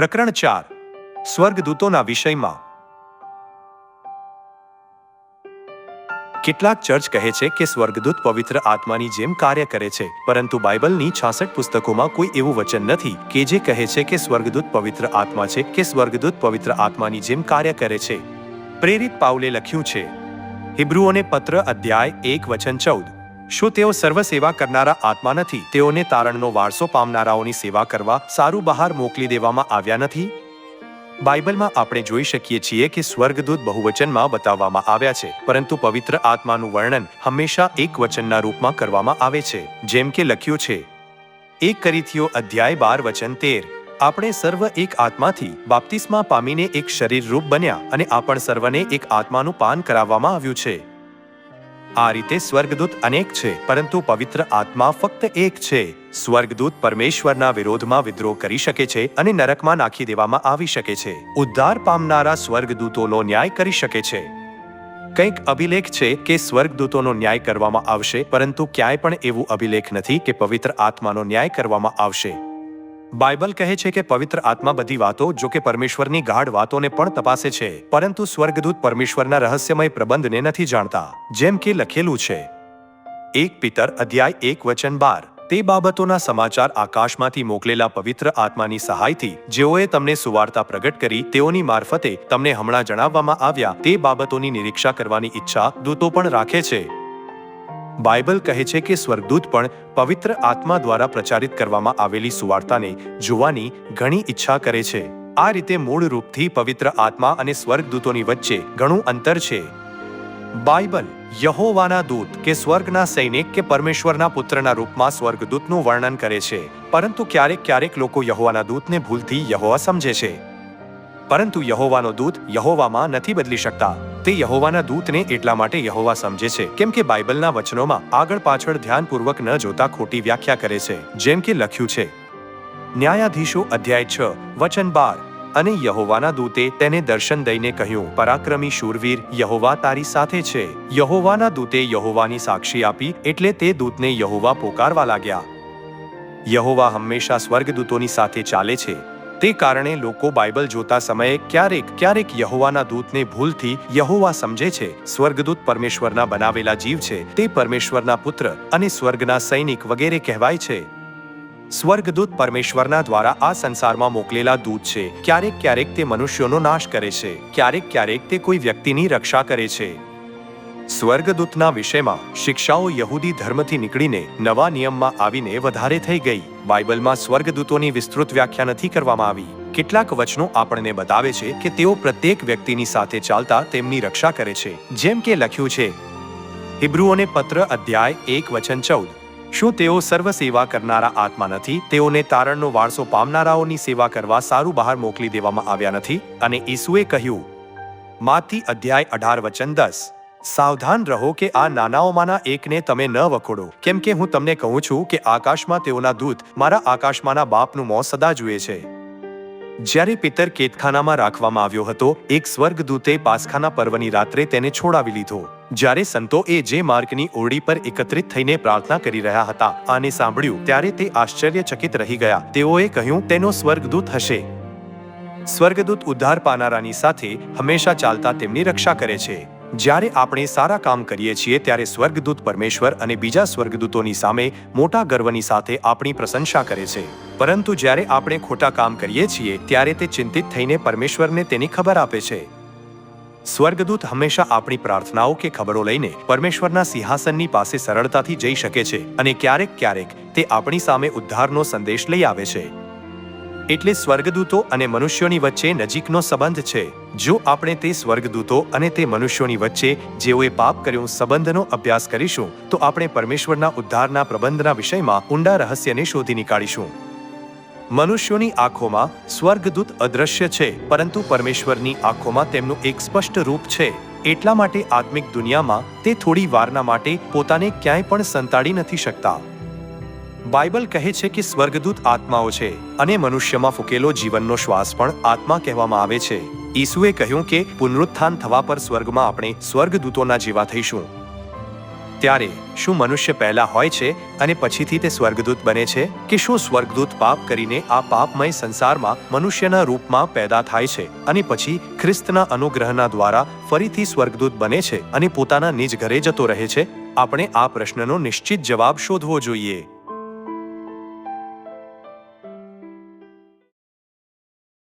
પ્રકરણ ચાર, સ્વર્ગદૂતોના વિષયમાં. કેટલાક ચર્ચ કહે છે કે સ્વર્ગદૂત પવિત્ર આત્માની જેમ કાર્ય કરે છે, પરંતુ બાઇબલની છાસઠ પુસ્તકોમાં કોઈ એવું વચન નથી કે જે કહે છે કે સ્વર્ગદૂત પવિત્ર આત્મા છે, કે સ્વર્ગદૂત પવિત્ર આત્માની જેમ કાર્ય કરે છે. પ્રેરિત પાઉલે લખ્યું છે, હિબ્રુઓને પત્ર અધ્યાય એક વચન ચૌદ શું તેઓ સર્વ સેવા કરનારા આત્મા નથી? તેઓને તારણનો વારસો પામનારાઓની સેવા કરવા સારું બહાર મોકલી દેવામાં આવ્યા નથી? બાઇબલમાં આપણે જોઈ શકીએ છીએ કે સ્વર્ગદૂત બહુવચનમાં બતાવવામાં આવ્યા છે, પરંતુ પવિત્ર આત્માનું વર્ણન હંમેશા એક વચનના રૂપમાં કરવામાં આવે છે, જેમ કે લખ્યું છે, એક કરીથીઓ અધ્યાય બાર વચન તેર, આપણે સર્વ એક આત્માથી બાપ્તિસ્મા પામીને એક શરીર રૂપ બન્યા અને આપણ સર્વને એક આત્માનું પાન કરાવવામાં આવ્યું છે. આ રીતે સ્વર્ગદૂત અનેક છે, પરંતુ પવિત્ર આત્મા ફક્ત એક છે. સ્વર્ગદૂત પરમેશ્વરના વિરોધમાં વિદ્રોહ કરી શકે છે અને નરકમાં નાખી દેવામાં આવી શકે છે. ઉદ્ધાર પામનારા સ્વર્ગદૂતોનો ન્યાય કરી શકે છે. કંઈક અભિલેખ છે કે સ્વર્ગદૂતોનો ન્યાય કરવામાં આવશે, પરંતુ ક્યાંય પણ એવું અભિલેખ નથી કે પવિત્ર આત્માનો ન્યાય કરવામાં આવશે. બાઇબલ કહે છે કે પવિત્ર આત્મા બધી વાતો, જો કે પરમેશ્વરની ગાઢ વાતોને પણ તપાસે છે. પરંતુ સ્વર્ગદૂત પરમેશ્વરના રહસ્યમય પ્રબંધને નથી જાણતા. જેમ કે લખેલું છે, એક પિતર અધ્યાય એક વચન બાર. તે બાબતોના સમાચાર આકાશમાંથી મોકલેલા પવિત્ર આત્માની સહાયથી જેઓએ તમને સુવાર્તા પ્રગટ કરી, તેઓની મારફતે તમને હમણાં જણાવવામાં આવ્યા, તે બાબતોની નિરીક્ષા કરવાની ઈચ્છા દૂતો પણ રાખે છે. બાઇબલ કહે છે કે સ્વર્ગદૂત પણ પવિત્ર આત્મા દ્વારા પ્રચારિત કરવામાં આવેલી સુવાર્તાને જોવાની ઘણી ઈચ્છા કરે છે. આ રીતે મૂળ રૂપથી પવિત્ર આત્મા અને સ્વર્ગદૂતોની વચ્ચે ઘણું અંતર છે. બાઇબલ, યહોવાના દૂત કે સ્વર્ગના સૈનિક કે પરમેશ્વરના પુત્રના રૂપમાં સ્વર્ગદૂતનું વર્ણન કરે છે, પરંતુ ક્યારેક ક્યારેક લોકો યહોવાના દૂતને ભૂલથી યહોવા સમજે છે. પરંતુ યહોવાનો દૂત યહોવામાં નથી બદલી શકતા. તે યહોવાના દૂતને એટલા માટે યહોવા સમજે છે, કેમ કે બાઇબલના વચનોમાં આગળ પાછળ ધ્યાનપૂર્વક ન જોતા ખોટી વ્યાખ્યા કરે છે, જેમ કે લખ્યું છે, ન્યાયાધીશો અધ્યાય છ, વચન બાર, અને યહોવાના દૂતે તેને દર્શન દઈને કહ્યું, પરાક્રમી શૂરવીર યહોવા તારી સાથે છે. યહોવાના દૂતે યહોવાની સાક્ષી આપી, એટલે તે દૂતને યહોવા પોકારવા લાગ્યા. યહોવા હંમેશા સ્વર્ગદૂતોની સાથે ચાલે છે. તે કારણે લોકો બાઇબલ જોતા સમયે ક્યારેક ક્યારેક યહોવાના દૂતને ભૂલથી યહોવા સમજે છે, સ્વર્ગદૂત પરમેશ્વરના બનાવેલા જીવ છે, તે પરમેશ્વરના પુત્ર અને સ્વર્ગના સૈનિક વગેરે કહેવાય છે. સ્વર્ગદૂત પરમેશ્વરના દ્વારા આ સંસારમાં મોકલેલા દૂત છે, ક્યારેક ક્યારેક તે મનુષ્યોનો નાશ કરે છે, ક્યારેક ક્યારેક તે કોઈ વ્યક્તિની રક્ષા કરે છે. સ્વર્ગદૂતના વિષયમાં શિક્ષાઓ યહૂદી ધર્મથી નીકળીને નવા નિયમમાં આવીને વધારે થઈ ગઈ. બાઇબલમાં સ્વર્ગદૂતોની વિસ્તૃત વ્યાખ્યા નથી કરવામાં આવી. કેટલાક વચનો આપણને બતાવે છે કે તેઓ પ્રત્યેક વ્યક્તિની સાથે ચાલતા તેમની રક્ષા કરે છે. જેમ કે લખ્યું છે, હિબ્રુઓને પત્ર અધ્યાય એક વચન ચૌદ. શું તેઓ સર્વ સેવા કરનારા આત્મા નથી? તેઓને તારણનો વારસો પામનારાઓની સેવા કરવા સારું બહાર મોકલી દેવામાં આવ્યા નથી? અને ઈસુએ કહ્યું, માથી અધ્યાય અઢાર વચન દસ. સાવધાન રહો કે આ નાનાઓમાંના એકને તમે ન વખોડો. કેમ કે હું તમને કહું છું કે આકાશમાં તેઓના દૂત મારા આકાશમાંના બાપનું મોં સદા જુએ છે. જ્યારે પિતર કેતખાનામાં રાખવામાં આવ્યો હતો, એક સ્વર્ગદૂતે પાસખાના પર્વની રાત્રે તેને છોડાવી લીધો. જ્યારે સંતો એ જે માર્ગની ઓરડી પર એકત્રિત થઈને પ્રાર્થના કરી રહ્યા હતા, આને સાંભળ્યું, ત્યારે તે આશ્ચર્યચકિત રહી ગયા. તેઓએ કહ્યું, તેનો સ્વર્ગદૂત હશે. સ્વર્ગદૂત ઉદ્ધાર પાનારાની સાથે હંમેશા ચાલતા તેમની રક્ષા કરે છે. જ્યારે આપણે સારા કામ કરીએ છીએ ત્યારે સ્વર્ગદૂત પરમેશ્વર અને બીજા સ્વર્ગદૂતોની સામે મોટા ગર્વની સાથે આપણી પ્રશંસા કરે છે. પરંતુ જ્યારે આપણે ખોટા કામ કરીએ છીએ ત્યારે તે ચિંતિત થઈને પરમેશ્વરને તેની ખબર આપે છે. સ્વર્ગદૂત હંમેશા આપણી પ્રાર્થનાઓ કે ખબરો લઈને પરમેશ્વરના સિંહાસનની પાસે સરળતાથી જઈ શકે છે અને ક્યારેક ક્યારેક તે આપણી સામે ઉદ્ધારનો સંદેશ લઈ આવે છે. એટલે સ્વર્ગદૂતો અને મનુષ્યોની વચ્ચે નજીકનો સંબંધ છે. જો આપણે તે સ્વર્ગદૂતો અને તે મનુષ્યોની વચ્ચે જેઓએ પાપ કર્યો સંબંધનો અભ્યાસ કરીશું, તો આપણે પરમેશ્વરના ઉદ્ધારના પ્રબંધના વિષયમાં ઊંડા રહસ્યને શોધી નીકાળીશું. મનુષ્યોની આંખોમાં સ્વર્ગદૂત અદ્રશ્ય છે, પરંતુ પરમેશ્વરની આંખોમાં તેમનું એક સ્પષ્ટ રૂપ છે. એટલા માટે આત્મિક દુનિયામાં તે થોડી વારના માટે પોતાને ક્યાંય પણ સંતાડી નથી શકતા. બાઇબલ કહે છે કે સ્વર્ગદૂત આત્માઓ છે અને મનુષ્યમાં ફૂકેલો જીવનનો શ્વાસ પણ આત્મા કહેવામાં આવે છે. ઈસુએ કહ્યું કે પુનરુત્થાન થવા પર સ્વર્ગમાં આપણે સ્વર્ગદૂતોના જેવા થઈશું. ત્યારે, શું મનુષ્ય પહેલા હોય છે અને પછીથી તે સ્વર્ગદૂત બને છે? કે શું સ્વર્ગદૂત પાપ કરીને આ પાપમય સંસારમાં મનુષ્યના રૂપમાં પેદા થાય છે અને પછી ખ્રિસ્તના અનુગ્રહના દ્વારા ફરીથી સ્વર્ગદૂત બને છે અને પોતાના નિજ ઘરે જતો રહે છે? આપણે આ પ્રશ્નનો નિશ્ચિત જવાબ શોધવો જોઈએ.